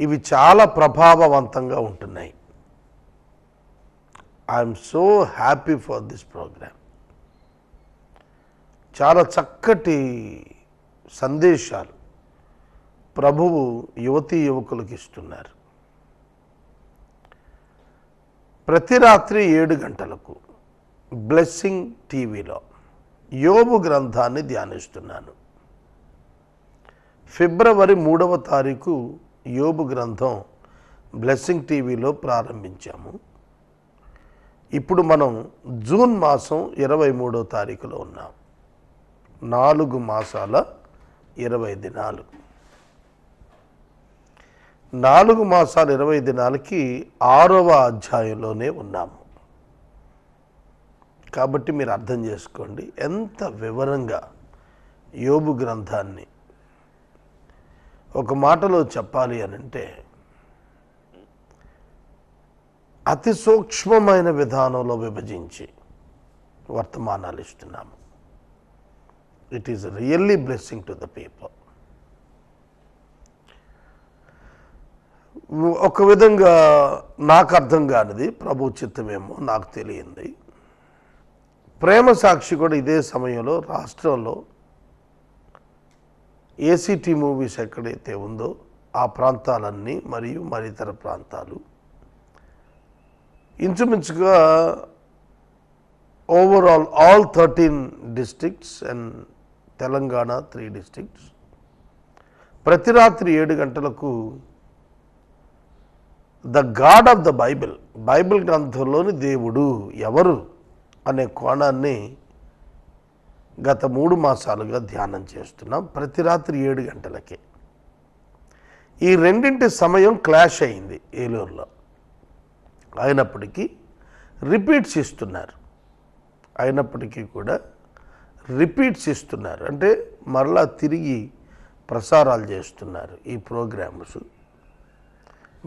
ఇవి చాలా ప్రభావవంతంగా ఉంటున్నాయి. I'm so happy for this program చాలా చక్కటి సందేశాలు ప్రభువు యువతీ యువకులకు ఇస్తున్నారు. ప్రతి రాత్రి ఏడు గంటలకు బ్లెస్సింగ్ టీవీలో యోబు గ్రంథాన్ని ధ్యానిస్తున్నాను. ఫిబ్రవరి మూడవ తారీఖు యోబు గ్రంథం బ్లెస్సింగ్ టీవీలో ప్రారంభించాము. ఇప్పుడు మనం జూన్ మాసం ఇరవై మూడో తారీఖులో ఉన్నాం. నాలుగు మాసాల ఇరవై దినాలు. నాలుగు మాసాల ఇరవై దినాలకి ఆరవ అధ్యాయంలోనే ఉన్నాము. కాబట్టి మీరు అర్థం చేసుకోండి ఎంత వివరంగా యోబు గ్రంథాన్ని ఒక మాటలో చెప్పాలి అని అంటే అతి సూక్ష్మమైన విధానంలో విభజించి వర్తమానాలు ఇస్తున్నాము. It is really blessing to the people ఒక విధంగా నాకు అర్థం కానిది ప్రభు చిత్తమేమో నాకు తెలియంది. ప్రేమ సాక్షి కూడా ఇదే సమయంలో రాష్ట్రంలో ఏసీటీ మూవీస్ ఎక్కడైతే ఉందో ఆ ప్రాంతాలన్నీ మరియు మరి ఇతర ప్రాంతాలు. ఇంచుమించుగా overall all thirteen districts and Telangana three districts ప్రతి రాత్రి ఏడు గంటలకు the God of the Bible Bible గ్రంథంలోని దేవుడు ఎవరు అనే కోణాన్ని గత మూడు మాసాలుగా ధ్యానం చేస్తున్నాం. ప్రతి రాత్రి ఏడు గంటలకే. ఈ రెండింటి సమయం క్లాష్ అయింది ఏలూరులో. అయినప్పటికీ రిపీట్స్ ఇస్తున్నారు. అయినప్పటికీ కూడా రిపీట్స్ ఇస్తున్నారు. అంటే మరలా తిరిగి ప్రసారాలు చేస్తున్నారు ఈ ప్రోగ్రామ్స్.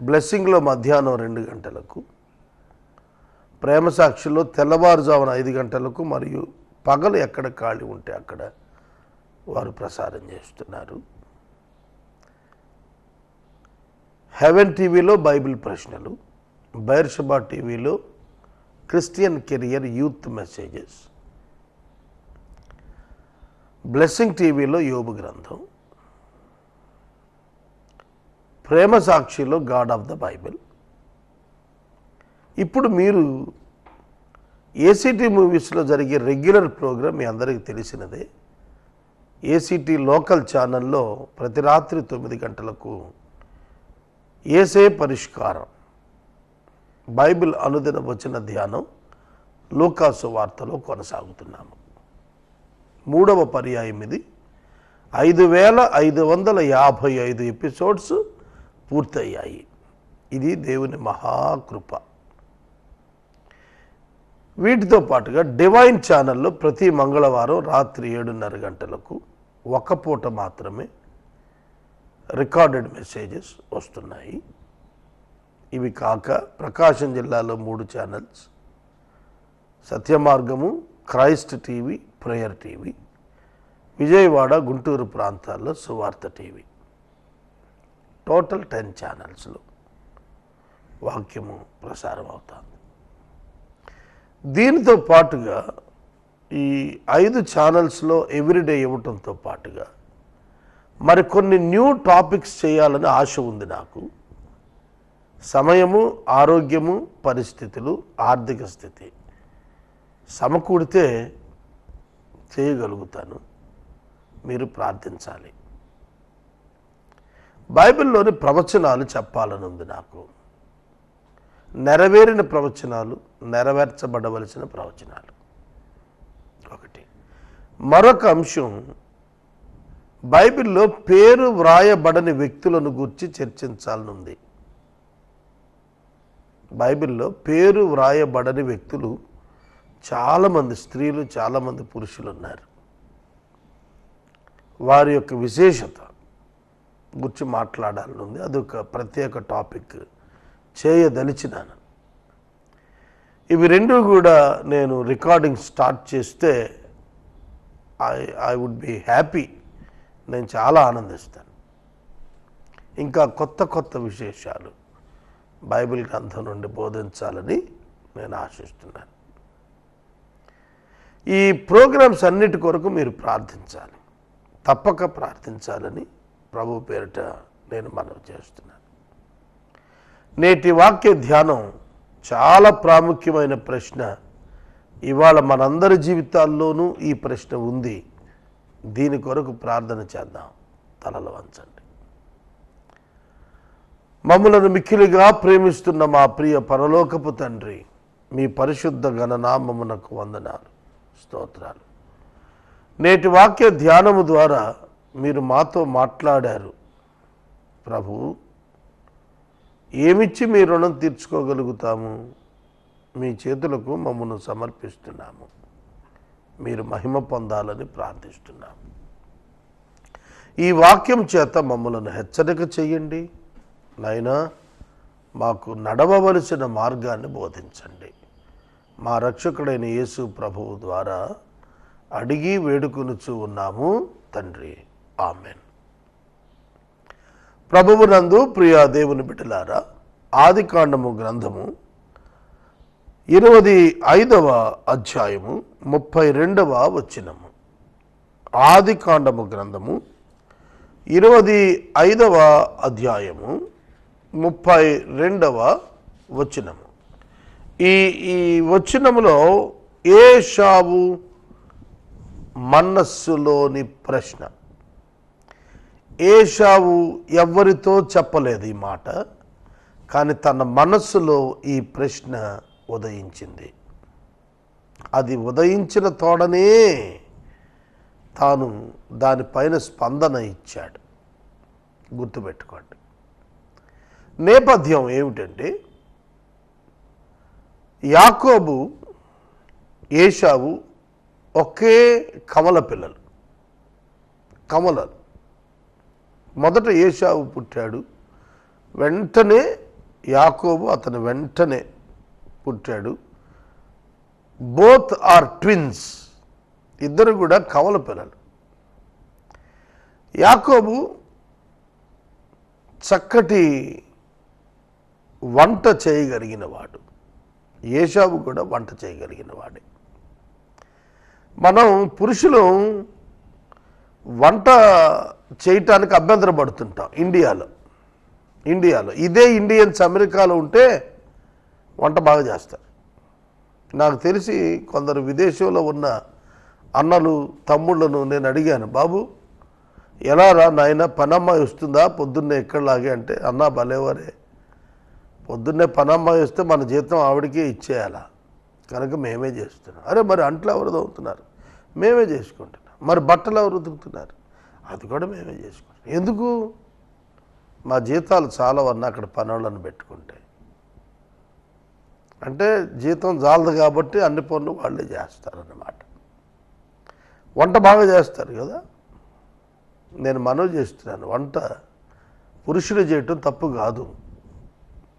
బ్లెస్సింగ్లో మధ్యాహ్నం రెండు గంటలకు ప్రేమ సాక్షిలో తెల్లవారుజామున ఐదు గంటలకు మరియు పగలు ఎక్కడ ఖాళీ ఉంటే అక్కడ వారు ప్రసారం చేస్తున్నారు. హెవెన్ టీవీలో బైబిల్ ప్రశ్నలు బైర్షబా టీవీలో Christian career youth messages blessing టీవీలో యోబు గ్రంథం ప్రేమ సాక్షిలో గాడ్ ఆఫ్ ద బైబిల్. ఇప్పుడు మీరు ఏసీటీ మూవీస్లో జరిగే రెగ్యులర్ ప్రోగ్రామ్ మీ అందరికీ తెలిసినదే. ఏసీటీ లోకల్ ఛానల్లో ప్రతి రాత్రి తొమ్మిది గంటలకు ఏసే పరిష్కారం బైబిల్ అనుదిన వచ్చిన ధ్యానం లోకాసు వార్తలో కొనసాగుతున్నాము. మూడవ పర్యాయం ఇది. ఐదు వేల ఐదు వందల యాభై ఐదు ఎపిసోడ్స్ పూర్తయ్యాయి. ఇది దేవుని మహాకృప. వీటితో పాటుగా డివైన్ ఛానల్లో ప్రతి మంగళవారం రాత్రి ఏడున్నర గంటలకు ఒక పూట మాత్రమే రికార్డెడ్ మెసేజెస్ వస్తున్నాయి. ఇవి కాక ప్రకాశం జిల్లాలో మూడు channels సత్యమార్గము Christ TV prayer TV Vijayawada Guntur ప్రాంతాల్లో సువార్త టీవీ. టోటల్ టెన్ ఛానల్స్లో వాక్యము ప్రసారం అవుతుంది దీనితో పాటుగా ఈ ఐదు ఛానల్స్లో ఎవ్రీడే ఇవ్వటంతో పాటుగా మరికొన్ని న్యూ టాపిక్స్ చేయాలని ఆశ ఉంది నాకు. సమయము ఆరోగ్యము పరిస్థితులు ఆర్థిక స్థితి. సమకూడితే చేయగలుగుతాను. మీరు ప్రార్థించాలి. బైబిల్లోని ప్రవచనాలు చెప్పాలని ఉంది నాకు. నెరవేరిన ప్రవచనాలు నెరవేర్చబడవలసిన ప్రవచనాలు. ఒకటి. మరొక అంశం బైబిల్లో పేరు వ్రాయబడని వ్యక్తులను గురించి చర్చించాలనుంది. బైబిల్లో పేరు వ్రాయబడని వ్యక్తులు చాలామంది స్త్రీలు చాలామంది పురుషులు ఉన్నారు వారి యొక్క విశేషత గురించి మాట్లాడాలనుంది. అదొక ప్రత్యేక టాపిక్. చేయదలిచినాను. ఇవి రెండు కూడా నేను రికార్డింగ్ స్టార్ట్ చేస్తే I I would be happy. నేను చాలా ఆనందిస్తాను. ఇంకా కొత్త కొత్త విశేషాలు బైబిల్ గ్రంథం నుండి బోధించాలని నేను ఆశిస్తున్నాను. ఈ ప్రోగ్రామ్స్ అన్నిటి కొరకు మీరు ప్రార్థించాలి. తప్పక ప్రార్థించాలని ప్రభు పేరిట నేను మనవి చేస్తున్నాను. నేటి వాక్య ధ్యానం చాలా ప్రాముఖ్యమైన ప్రశ్న. ఇవాళ మనందరి జీవితాల్లోనూ ఈ ప్రశ్న ఉంది. దీని కొరకు ప్రార్థన చేద్దాం. తలలు వంచండి. మమ్మలను మిక్కిలిగా ప్రేమిస్తున్న మా ప్రియ పరలోకపు తండ్రి మీ పరిశుద్ధ గణనామమునకు వందనాలు స్తోత్రాలు. నేటి వాక్య ధ్యానము ద్వారా మీరు మాతో మాట్లాడారు. ప్రభు ఏమిచ్చి మీ రుణం తీర్చుకోగలుగుతాము? మీ చేతులకు మమ్మను సమర్పిస్తున్నాము. మీరు మహిమ పొందాలని ప్రార్థిస్తున్నాము. ఈ వాక్యం చేత మమ్మలను హెచ్చరిక చేయండి. నాయనా మాకు నడవవలసిన మార్గాన్ని బోధించండి. మా రక్షకుడైన యేసు ప్రభువు ద్వారా అడిగి వేడుకొనుచు ఉన్నాము తండ్రి. ఆమెన్. ప్రభువునందు ప్రియా దేవుని బిడ్డలారా ఆది కాండము గ్రంథము ఇరవది ఐదవ అధ్యాయము ముప్పై రెండవ వచనము. ఆది కాండము గ్రంథము ఇరవది ఐదవ అధ్యాయము ముప్పై రెండవ వచనము. ఈ ఈ వచనములో ఏ షావు మనస్సులోని ప్రశ్న. ఏషావు ఎవ్వరితో చెప్పలేదు ఈ మాట కానీ తన మనస్సులో ఈ ప్రశ్న ఉదయించింది. అది ఉదయించిన తోడనే తాను దానిపైన స్పందన ఇచ్చాడు. గుర్తుపెట్టుకోండి. నేపథ్యం ఏమిటంటే యాకోబు ఏషావు ఒకే కమల పిల్లలు. కమలలు. మొదట ఏషావు పుట్టాడు. వెంటనే యాకోబు అతను వెంటనే పుట్టాడు. Both are twins. ఇద్దరు కూడా కవల పిల్లలు. యాకోబు చక్కటి వంట చేయగలిగినవాడు. ఏషావు కూడా వంట చేయగలిగిన వాడే మనం పురుషులు వంట చేయటానికి అభ్యంతర పడుతుంటాం ఇండియాలో. ఇండియాలో. ఇదే ఇండియన్స్ అమెరికాలో ఉంటే వంట బాగా చేస్తారు. నాకు తెలిసి కొందరు విదేశంలో ఉన్న అన్నలు తమ్ముళ్ళను నేను అడిగాను బాబు ఎలా రా నాయన పనమ్మాయి వస్తుందా? పొద్దున్నే ఎక్కడలాగే అంటే అన్న భలేవారే. పొద్దున్నే పనమ్మాయి వస్తే మన జీతం ఆవిడకే ఇచ్చేయాలా? కనుక మేమే చేస్తున్నాం. అరే మరి అంట్లు ఎవరు తవ్వుతున్నారు? మేమే చేసుకుంటున్నాం. మరి బట్టలు ఎవరు ఉతుకుతున్నారు? అది కూడా మేమే చేసుకుంటాం ఎందుకు? మా జీతాలు చాలా వన్న అక్కడ పనులను పెట్టుకుంటే. అంటే జీతం జాలదు కాబట్టి అన్ని పనులు వాళ్ళే చేస్తారన్నమాట. వంట బాగా చేస్తారు కదా? నేను మనవి చేస్తున్నాను. వంట పురుషుడు చేయటం తప్పు కాదు.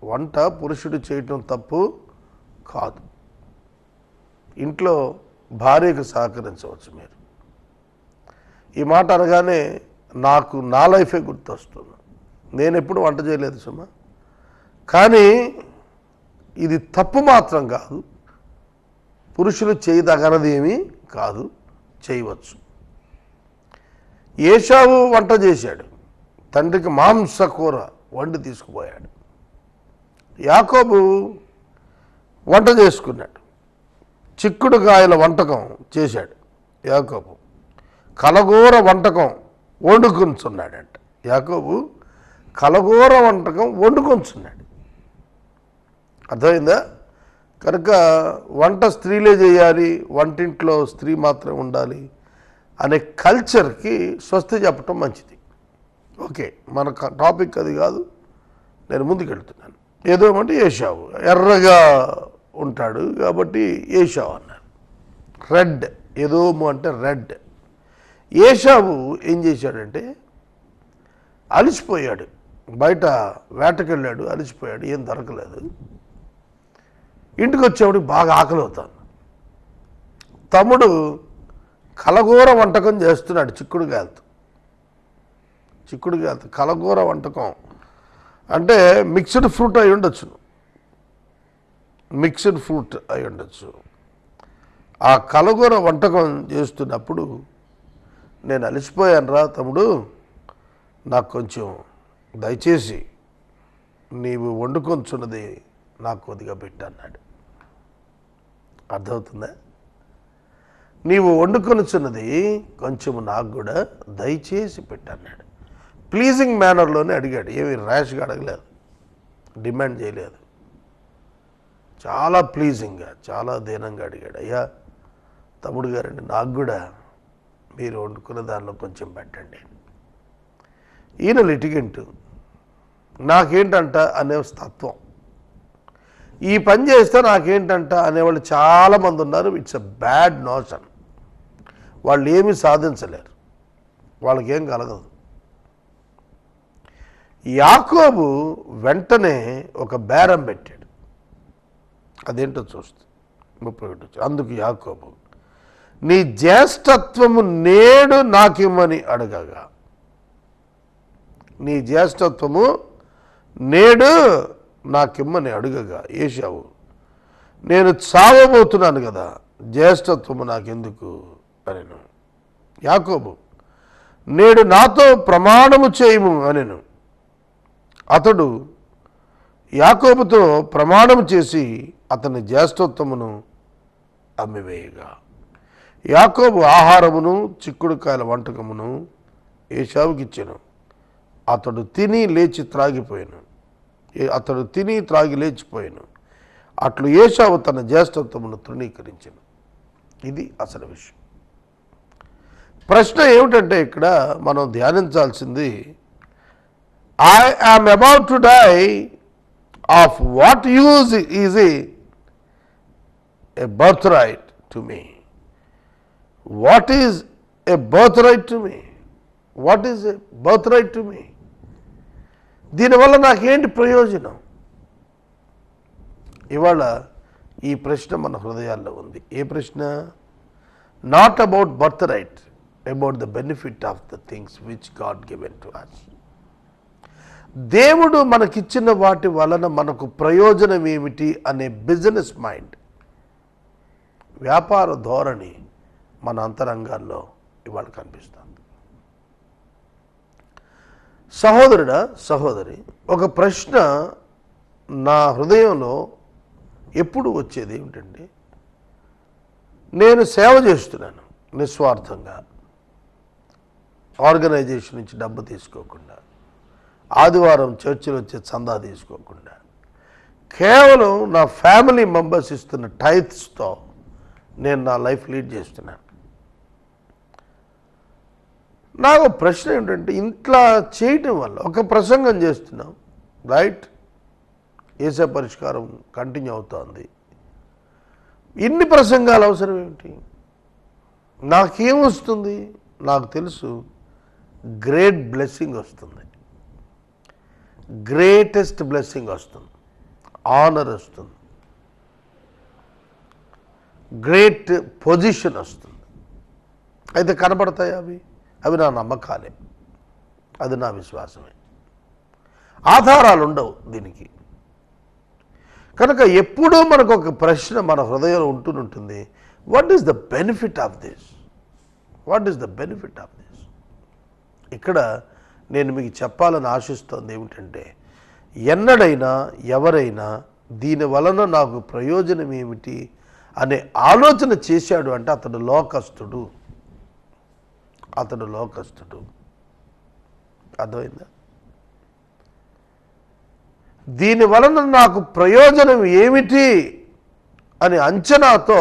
వంట పురుషుడు చేయటం తప్పు కాదు. ఇంట్లో భార్యకు సహకరించవచ్చు మీరు. ఈ మాట అనగానే నాకు నా లైఫే గుర్తొస్తుంది. నేను ఎప్పుడు వంట చేయలేదు సుమ. కానీ ఇది తప్పు మాత్రం కాదు. పురుషులు చేయదగనది ఏమీ కాదు. చేయవచ్చు. ఏషావు వంట చేశాడు. తండ్రికి మాంస కూర వండి తీసుకుపోయాడు. యాకోబు వంట చేసుకున్నాడు. చిక్కుడుకాయల వంటకం చేశాడు యాకోబు. కలగూర వంటకం వండుకొంచున్నాడంట. యాకోబు కలగూర వంటకం వండుకొంచున్నాడు. అర్థమైందా? కనుక వంట స్త్రీలే చేయాలి వంటింట్లో స్త్రీ మాత్రం ఉండాలి అనే కల్చర్కి స్వస్తి చెప్పటం మంచిది. ఓకే మన టాపిక్ అది కాదు. నేను ముందుకెళ్తున్నాను. ఏదో అంటే ఏషావు. ఎర్రగా ఉంటాడు కాబట్టి ఏషావు అన్నారు రెడ్ ఏదోము అంటే రెడ్. ఏషావు ఏం చేశాడంటే అలిసిపోయాడు. బయట వేటకెళ్ళాడు అలిసిపోయాడు. ఏం దొరకలేదు. ఇంటికి వచ్చేవాడికి బాగా ఆకలి అవుతాను. తమ్ముడు కలగూర వంటకం చేస్తున్నాడు చిక్కుడుకాయలతో చిక్కుడుగా కలగూర వంటకం. అంటే మిక్స్డ్ ఫ్రూట్ అయి ఉండొచ్చు. మిక్స్డ్ ఫ్రూట్ అయి ఉండొచ్చు. ఆ కలగూర వంటకం చేస్తున్నప్పుడు నేను అలసిపోయాను రా తమ్ముడు. నాకు కొంచెం దయచేసి నీవు వండుకొంచున్నది నాకు కొద్దిగా పెట్టు అన్నాడు. అర్థమవుతుందా? నీవు వండుకొనుచున్నది కొంచెం నాకు కూడా దయచేసి పెట్టన్నాడు ప్లీజింగ్ మేనర్లోనే అడిగాడు. ఏమి ర్యాష్గా అడగలేదు. డిమాండ్ చేయలేదు. చాలా ప్లీజింగ్గా చాలా దీనంగా అడిగాడు. అయ్యా తమ్ముడు గారండి నాకు కూడా మీరు వండుకున్న దానిలో కొంచెం పెట్టండి. ఈయన లిటిగెంట్. నాకేంటంట అనే తత్వం. ఈ పని చేస్తే నాకేంటంట అనేవాళ్ళు చాలామంది ఉన్నారు. ఇట్స్ అ బ్యాడ్ నోషన్ వాళ్ళు ఏమీ సాధించలేరు. వాళ్ళకేం కలగదు. యాకోబు వెంటనే ఒక బేరం పెట్టాడు. అదేంటో చూస్తే. ముప్పై ఒకటి అందుకు యాకోబు నీ జ్యేష్ఠత్వము నేడు నాకిమ్మని అడగగా. నీ జ్యేష్ఠత్వము నేడు నాకిమ్మని అడగగా ఏషావు నేను చావబోతున్నాను కదా జ్యేష్ఠత్వము నాకెందుకు అనెను. యాకోబు నేడు నాతో ప్రమాణము చేయము అనెను. అతడు యాకోబుతో ప్రమాణం చేసి అతని జ్యేష్ఠత్వమును అమ్మివేయగా. యాకోబు ఆహారమును చిక్కుడుకాయల వంటకమును ఏషావుకి ఇచ్చాను. అతడు తిని లేచి త్రాగిపోయాను. ఏ- అతడు తిని త్రాగి లేచిపోయాను. అట్లు ఏషావు తన జ్యేష్ఠత్వమును తృణీకరించాను. ఇది అసలు విషయం. ప్రశ్న ఏమిటంటే ఇక్కడ మనం ధ్యానించాల్సింది I am about to die of what use is a birthright to me what is a birthright to me what is a birthright to me దీనివల్ల నాకేంటి ప్రయోజనం? ఇవాళ ఈ ప్రశ్న మన హృదయాల్లో ఉంది. ఏ ప్రశ్న? Not about birthright about the benefit of the things which God given to us దేవుడు మనకిచ్చిన వాటి వలన మనకు ప్రయోజనం ఏమిటి అనే బిజినెస్ మైండ్ వ్యాపార ధోరణి మన అంతరంగాల్లో ఇవాళ కనిపిస్తుంది. సహోదరుడా సహోదరి ఒక ప్రశ్న నా హృదయంలో ఎప్పుడు వచ్చేది ఏమిటండి నేను సేవ చేస్తున్నాను నిస్వార్థంగా. ఆర్గనైజేషన్ నుంచి డబ్బు తీసుకోకుండా ఆదివారం చర్చిలో వచ్చే చందా తీసుకోకుండా కేవలం నా ఫ్యామిలీ మెంబర్స్ ఇస్తున్న టైత్స్తో నేను నా లైఫ్ లీడ్ చేస్తున్నాను. నాకు ప్రశ్న ఏంటంటే ఇంట్లో చేయటం వల్ల ఒక ప్రసంగం చేస్తున్నాం రైట్? ఏసే పరిష్కారం కంటిన్యూ అవుతోంది. ఇన్ని ప్రసంగాలు అవసరం ఏమిటి? నాకేమొస్తుంది? నాకు తెలుసు గ్రేట్ బ్లెస్సింగ్ వస్తుంది. గ్రేటెస్ట్ బ్లెస్సింగ్ వస్తుంది. ఆనర్ వస్తుంది. గ్రేట్ పొజిషన్ వస్తుంది. అయితే కనబడతాయి అవి? అవి నా నమ్మకాలే. అది నా విశ్వాసమే. ఆధారాలు ఉండవు దీనికి. కనుక ఎప్పుడూ మనకు ఒక ప్రశ్న మన హృదయంలో ఉంటుంటుంది what is the benefit of this what is the benefit of this ఇక్కడ నేను మీకు చెప్పాలని ఆశిస్తోంది ఏమిటంటే ఎన్నడైనా ఎవరైనా దీని వలన నాకు ప్రయోజనం ఏమిటి అనే ఆలోచన చేశాడు అంటే అతడు లోకస్తుడు. అతడు లోకస్తుడు. అర్థమైందా? దీని వలన నాకు ప్రయోజనం ఏమిటి అని అంచనాతో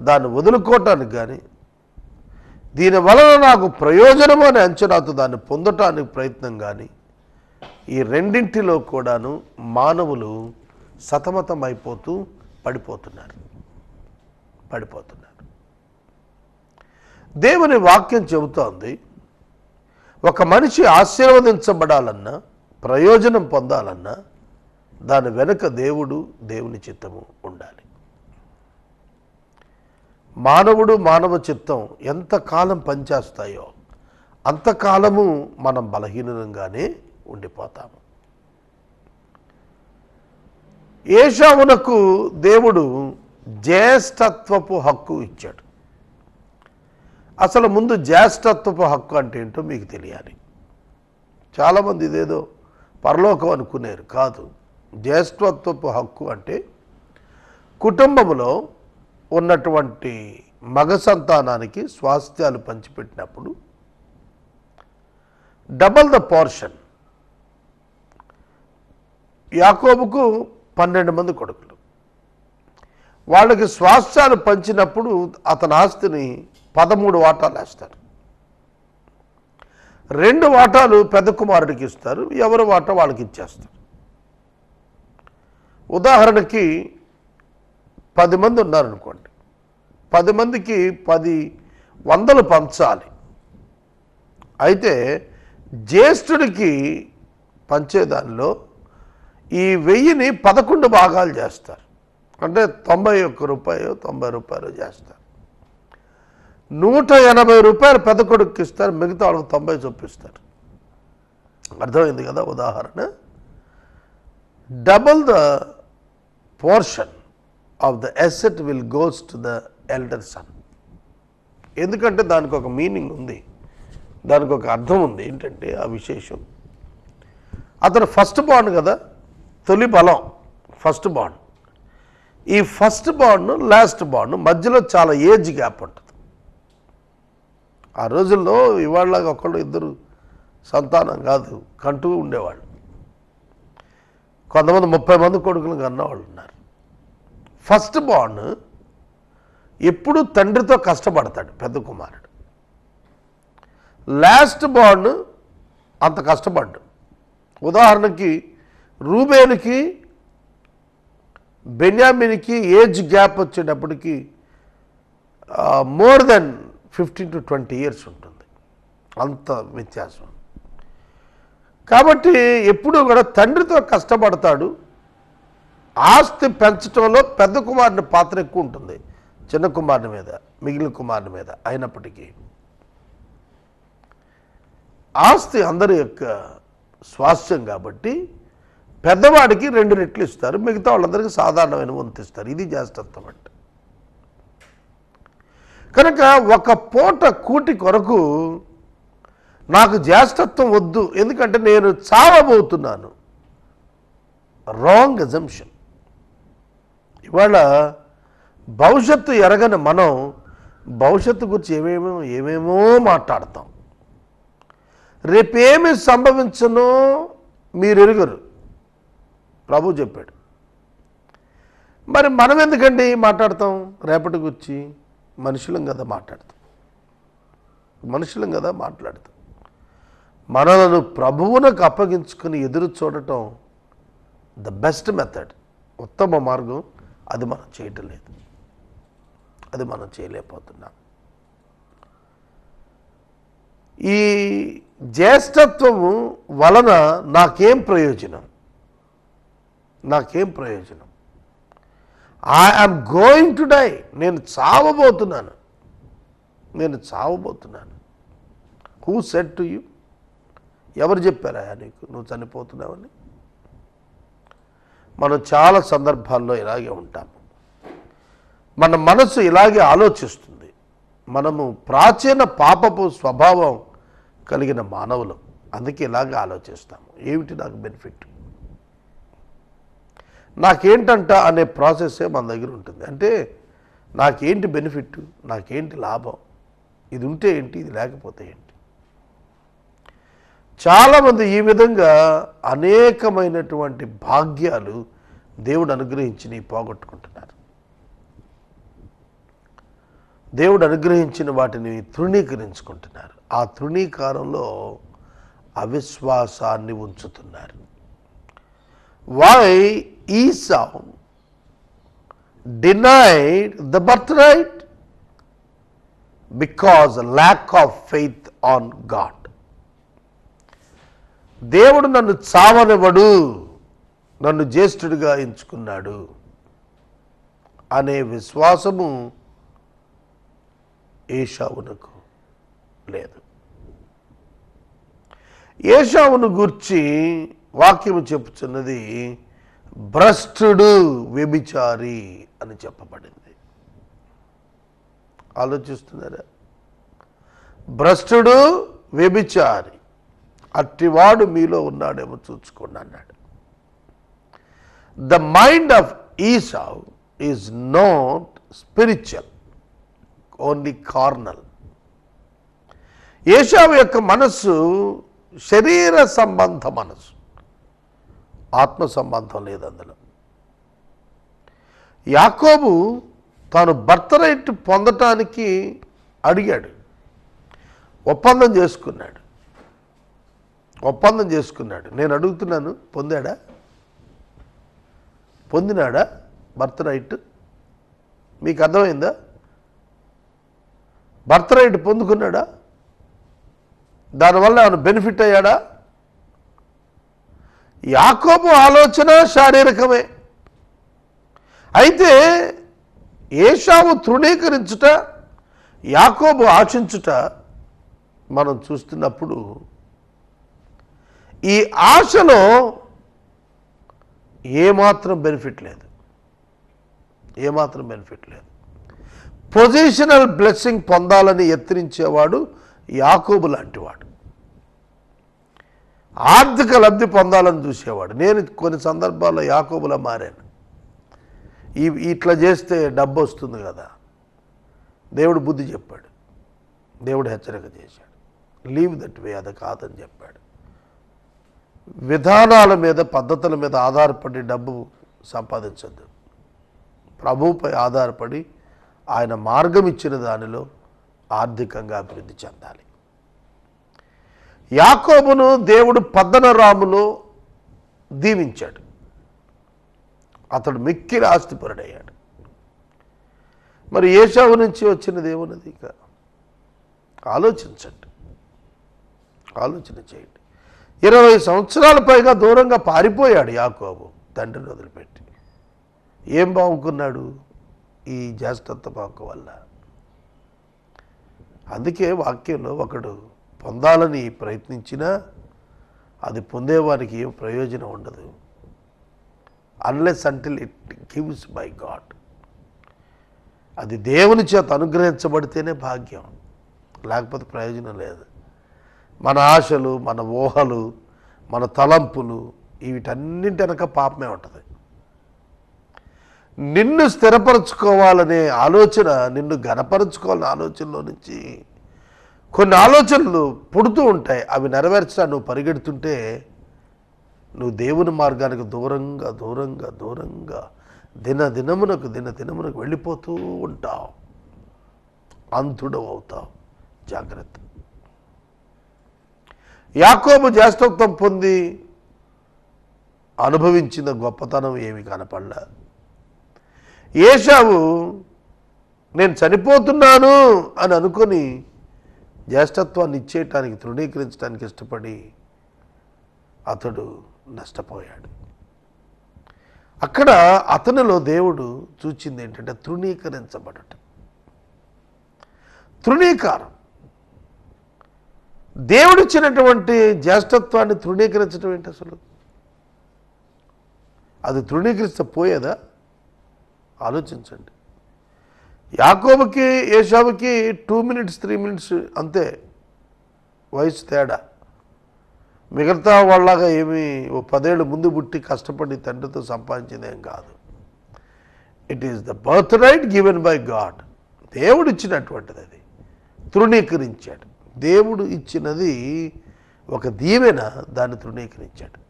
దాన్ని వదులుకోవటానికి కానీ దీని వలన నాకు ప్రయోజనం అనే అంచనాతో దాన్ని పొందటానికి ప్రయత్నం కానీ ఈ రెండింటిలో కూడాను మానవులు సతమతం అయిపోతూ పడిపోతున్నారు. పడిపోతున్నారు. దేవుని వాక్యం చెబుతోంది ఒక మనిషి ఆశీర్వదించబడాలన్నా ప్రయోజనం పొందాలన్నా దాని వెనుక దేవుడు దేవుని చిత్తము ఉండాలి. మానవుడు మానవ చిత్తం ఎంతకాలం పనిచేస్తాయో అంతకాలము మనం బలహీనంగానే ఉండిపోతాము. ఏషావునకు దేవుడు జ్యేష్ఠత్వపు హక్కు ఇచ్చాడు. అసలు ముందు జ్యేష్ఠత్వపు హక్కు అంటే ఏంటో మీకు తెలియాలి. చాలామంది ఇదేదో పరలోకం అనుకునేరు కాదు. జ్యేష్ఠత్వపు హక్కు అంటే కుటుంబంలో ఉన్నటువంటి మగ సంతానానికి స్వాస్థ్యాలు పంచిపెట్టినప్పుడు డబల్ ద పోర్షన్. యాకోబుకు పన్నెండు మంది కొడుకులు. వాళ్ళకి స్వాస్థ్యాలు పంచినప్పుడు అతని ఆస్తిని పదమూడు వాటాలు వేస్తారు. రెండు వాటాలు పెద్ద కుమారుడికి ఇస్తారు ఎవరి వాటా వాళ్ళకి ఇచ్చేస్తారు. ఉదాహరణకి పది మంది ఉన్నారనుకోండి. పది మందికి పది వందలు పంచాలి. అయితే జ్యేష్ఠుడికి పంచేదానిలో ఈ వెయ్యిని పదకొండు భాగాలు చేస్తారు. అంటే తొంభై ఒక్క రూపాయలు తొంభై రూపాయలు చేస్తారు. నూట ఎనభై రూపాయలు పెద్ద కొడుకు ఇస్తారు మిగతా వాళ్ళకి తొంభై చూపిస్తారు అర్థమైంది కదా ఉదాహరణ? Double the portion of the asset will goes to the elder son ఎందుకంటే దానికి ఒక మీనింగ్ ఉంది. దానికి ఒక అర్థం ఉంది. ఏంటంటే ఆ విశేషం. అతను ఫస్ట్ బాండ్ కదా? తొలి బలం ఫస్ట్ బాండ్ ఈ ఫస్ట్ బాండ్ లాస్ట్ బాండ్ మధ్యలో చాలా ఏజ్ గ్యాప్ ఉంటుంది. ఆ రోజుల్లో ఇవాళలాగా ఒకళ్ళు ఇద్దరు సంతానం కాదు కంటూ ఉండేవాళ్ళు. కొంతమంది ముప్పై మంది కొడుకులు కన్నవాళ్ళు ఉన్నారు. ఫస్ట్ బాండ్ ఎప్పుడు తండ్రితో కష్టపడతాడు పెద్ద కుమారుడు. లాస్ట్ బాండ్ అంత కష్టపడ్డు. ఉదాహరణకి రూబేన్కి బెన్యామిన్కి ఏజ్ గ్యాప్ వచ్చేటప్పటికి more than fifteen to twenty years ఉంటుంది. అంత వ్యత్యాసం. కాబట్టి ఎప్పుడూ కూడా తండ్రితో కష్టపడతాడు. ఆస్తి పెంచడంలో పెద్ద కుమారుని పాత్ర ఎక్కువ ఉంటుంది. చిన్న కుమారుని మీద మిగిలిన కుమారుని మీద అయినప్పటికీ. ఆస్తి అందరి యొక్క స్వాస్థ్యం కాబట్టి పెద్దవాడికి రెండు రెట్లు ఇస్తారు. మిగతా వాళ్ళందరికీ సాధారణమైన వంతిస్తారు ఇది జాస్తత్వం అంటే. కనుక ఒక పూట కూటి కొరకు నాకు జ్యేష్ఠత్వం వద్దు ఎందుకంటే నేను చావబోతున్నాను. రాంగ్ అజంప్షన్ ఇవాళ భవిష్యత్తు ఎరగని మనం భవిష్యత్తు గురించి ఏమేమో ఏమేమో మాట్లాడతాం. రేపేమి సంభవించనో మీరు ఎరుగరు ప్రభు చెప్పాడు. మరి మనం ఎందుకండి మాట్లాడతాం రేపటి గురించి? మనుషులం కదా మాట్లాడతాం. మనుషులం కదా మాట్లాడతాం. మనలను ప్రభువునకు అప్పగించుకుని ఎదురు చూడటం ద బెస్ట్ మెథడ్ ఉత్తమ మార్గం అది మనం చేయటం లేదు. అది మనం చేయలేకపోతున్నాం. ఈ జ్యేష్ఠత్వము వలన నాకేం ప్రయోజనం? నాకేం ప్రయోజనం? ఐఎమ్ గోయింగ్ టు డై నేను చావబోతున్నాను. నేను చావబోతున్నాను. హూ సెట్ టు యూ ఎవరు చెప్పారా నీకు? నువ్వు చనిపోతున్నావని? మనం చాలా సందర్భాల్లో ఇలాగే ఉంటాము. మన మనసు ఇలాగే ఆలోచిస్తుంది. మనము ప్రాచీన పాపపు స్వభావం కలిగిన మానవులు. అందుకే ఇలాగే ఆలోచిస్తాము. ఏమిటి నాకు బెనిఫిట్? నాకేంటంట అనే ప్రాసెస్సే మన దగ్గర ఉంటుంది. అంటే నాకేంటి బెనిఫిట్ నాకేంటి లాభం ఇది ఉంటే ఏంటి ఇది లేకపోతే ఏంటి? చాలామంది ఈ విధంగా అనేకమైనటువంటి భాగ్యాలు దేవుడు అనుగ్రహించినవి పోగొట్టుకుంటున్నారు. దేవుడు అనుగ్రహించిన వాటిని తృణీకరించుకుంటున్నారు. ఆ తృణీకారంలో అవిశ్వాసాన్ని ఉంచుతున్నారు. Why Esau denied the birthright because lack of faith on God దేవుడు నన్ను చావనివ్వడు నన్ను జ్యేష్ఠుడిగా ఎంచుకున్నాడు అనే విశ్వాసము ఏషావునకు లేదు. ఏషావును గూర్చి వాక్యము చెప్పుచున్నది భ్రష్టుడు వ్యభిచారి అని చెప్పబడింది. ఆలోచిస్తున్నారా? భ్రష్టుడు వ్యభిచారి అట్టివాడు మీలో ఉన్నాడేమో చూసుకోండి అన్నాడు. The mind of Esau is not spiritual only carnal ఏషావు యొక్క మనస్సు శరీర సంబంధ మనసు ఆత్మ సంబంధం లేదు అందులో. యాకోబు తాను బర్త్ రైట్ పొందటానికి అడిగాడు. ఒప్పందం చేసుకున్నాడు. ఒప్పందం చేసుకున్నాడు. నేను అడుగుతున్నాను పొందాడా? పొందినాడా బర్త్ రైట్? మీకు అర్థమైందా? బర్త్ రైట్ పొందుకున్నాడా? దానివల్ల ఆమె బెనిఫిట్ అయ్యాడా? యాకోబు ఆలోచన శారీరకమే. అయితే ఏషావు తృణీకరించుట యాకోబు ఆశించుట మనం చూస్తున్నప్పుడు ఈ ఆశలో ఏమాత్రం బెనిఫిట్ లేదు. ఏమాత్రం బెనిఫిట్ లేదు. పొజిషనల్ బ్లెస్సింగ్ పొందాలని ఎత్తిరించేవాడు యాకోబు లాంటివాడు. ఆర్థిక లబ్ధి పొందాలని చూసేవాడు. నేను కొన్ని సందర్భాల్లో యాకోబులా మారాను. ఈ ఇట్లా చేస్తే డబ్బు వస్తుంది కదా. దేవుడు బుద్ధి చెప్పాడు. దేవుడు హెచ్చరిక చేశాడు. లీవ్ దట్ వే అది కాదని చెప్పాడు. విధానాల మీద పద్ధతుల మీద ఆధారపడి డబ్బు సంపాదించద్దు. ప్రభువుపై ఆధారపడి ఆయన మార్గం ఇచ్చిన దానిలో ఆర్థికంగా అభివృద్ధి చెందాలి. యాకోబును దేవుడు పద్దనరాములు దీవించాడు. అతడు మిక్కిలి ఆస్తిపరుడయ్యాడు. మరి ఏషావు నుంచి వచ్చినది ఏమున్నది ఇక? ఆలోచించండి. ఆలోచన చేయండి. ఇరవై సంవత్సరాల పైగా దూరంగా పారిపోయాడు యాకోబు తండ్రిని వదిలిపెట్టి. ఏం బాగుకున్నాడు? ఈ జాస్తత్వ బాకు వల్ల. అందుకే వాక్యంలో ఒకడు పొందాలని ప్రయత్నించినా అది పొందేవారికి ఏం ప్రయోజనం ఉండదు. Unless until it gives by God అది దేవుని చేత అనుగ్రహించబడితేనే భాగ్యం. లేకపోతే ప్రయోజనం లేదు. మన ఆశలు మన ఊహలు మన తలంపులు వీటన్నింటి వెనక పాపమే ఉంటుంది. నిన్ను స్థిరపరచుకోవాలనే ఆలోచన నిన్ను ఘనపరచుకోవాలనే ఆలోచనలో నుంచి కొన్ని ఆలోచనలు పుడుతూ ఉంటాయి. అవి నెరవేర్చడా నువ్వు పరిగెడుతుంటే నువ్వు దేవుని మార్గానికి దూరంగా దూరంగా దూరంగా దిన దినమునకు దిన దినమునకు వెళ్ళిపోతూ ఉంటావు. అంతుడు అవుతావు. జాగ్రత్త. యాకోబు జ్యేష్ఠోక్తం పొంది అనుభవించిన గొప్పతనం ఏమి కనపడలా. ఏషావు నేను చనిపోతున్నాను అని అనుకొని జ్యేష్ఠత్వాన్ని ఇచ్చేయటానికి తృణీకరించడానికి ఇష్టపడి అతడు నష్టపోయాడు. అక్కడ అతనిలో దేవుడు చూచింది ఏంటంటే తృణీకరించబడట. తృణీకారం. దేవుడిచ్చినటువంటి జ్యేష్ఠత్వాన్ని తృణీకరించడం ఏంటి అసలు? అది తృణీకరిస్తే పోయేదా? ఆలోచించండి. యాకోబుకి ఏషావుకి టూ మినిట్స్ త్రీ మినిట్స్ అంతే వయసు తేడా. మిగతా వాళ్ళగా ఏమి ఓ పదేళ్ళు ముందు పుట్టి కష్టపడి తండ్రితో సంపాదించిందేం కాదు. It is the birthright given by God దేవుడు ఇచ్చినటువంటిది అది. తృణీకరించాడు. దేవుడు ఇచ్చినది ఒక దీవెన దాన్ని తృణీకరించాడు.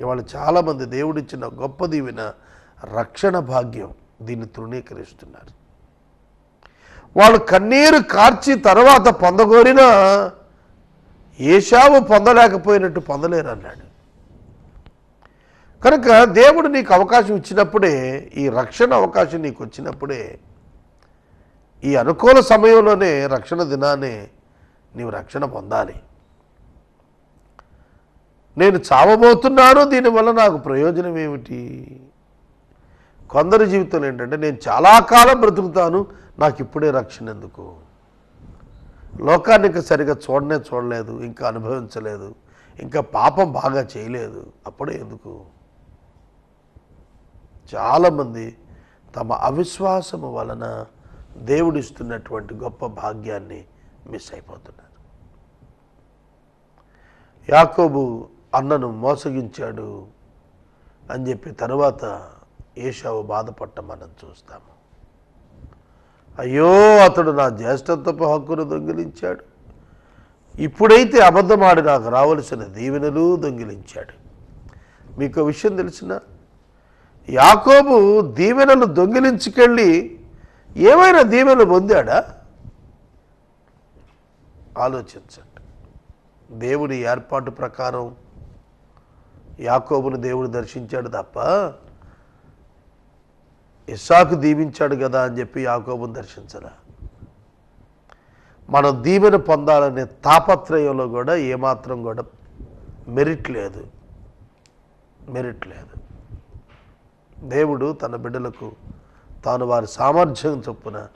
ఇవాళ చాలామంది దేవుడిచ్చిన గొప్ప దీవెన రక్షణ భాగ్యం. దీన్ని తృణీకరిస్తున్నారు. వాళ్ళు కన్నీరు కార్చి తర్వాత పొందగోరినా ఏషావు పొందలేకపోయినట్టు పొందలేరు అన్నాడు కనుక దేవుడు నీకు అవకాశం ఇచ్చినప్పుడే ఈ రక్షణ అవకాశం నీకు వచ్చినప్పుడే ఈ అనుకూల సమయంలోనే రక్షణ దినానే నీవు రక్షణ పొందాలి. నేను చావబోతున్నాను దీనివల్ల నాకు ప్రయోజనం ఏమిటి? కొందరి జీవితంలో ఏంటంటే నేను చాలా కాలం బ్రతుకుతాను నాకు ఇప్పుడే రక్షణ ఎందుకు? లోకాన్ని ఇంకా సరిగా చూడనే చూడలేదు ఇంకా అనుభవించలేదు ఇంకా పాపం బాగా చేయలేదు. అప్పుడే ఎందుకు? చాలామంది తమ అవిశ్వాసము వలన దేవుడిస్తున్నటువంటి గొప్ప భాగ్యాన్ని మిస్ అయిపోతున్నారు. యాకోబు అన్నను మోసగించాడు అని చెప్పి తరువాత ఏషావు బాధపడటం మనం చూస్తాము. అయ్యో అతడు నా జ్యేష్ఠత్వపు హక్కును దొంగిలించాడు. ఇప్పుడైతే అబద్ధమాడి నాకు రావలసిన దీవెనలు దొంగిలించాడు. మీకు విషయం తెలిసిన? యాకోబు దీవెనలు దొంగిలించుకెళ్ళి ఏమైనా దీవెనలు పొందాడా? ఆలోచించండి. దేవుడి ఏర్పాటు ప్రకారం యాకోబును దేవుడు దర్శించాడు తప్ప ఇస్సాకు దీవించాడు కదా అని చెప్పి యాకోబును దర్శించరా. మనం దీవెన పొందాలనే తాపత్రయంలో కూడా ఏమాత్రం కూడా మెరిట్ లేదు. మెరిట్ లేదు. దేవుడు తన బిడ్డలకు తాను వారి సామర్థ్యం చొప్పున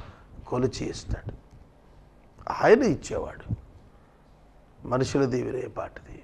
కొలిచి ఇస్తాడు. ఆయన ఇచ్చేవాడు. మనుషుల దీవెనే పాటిది?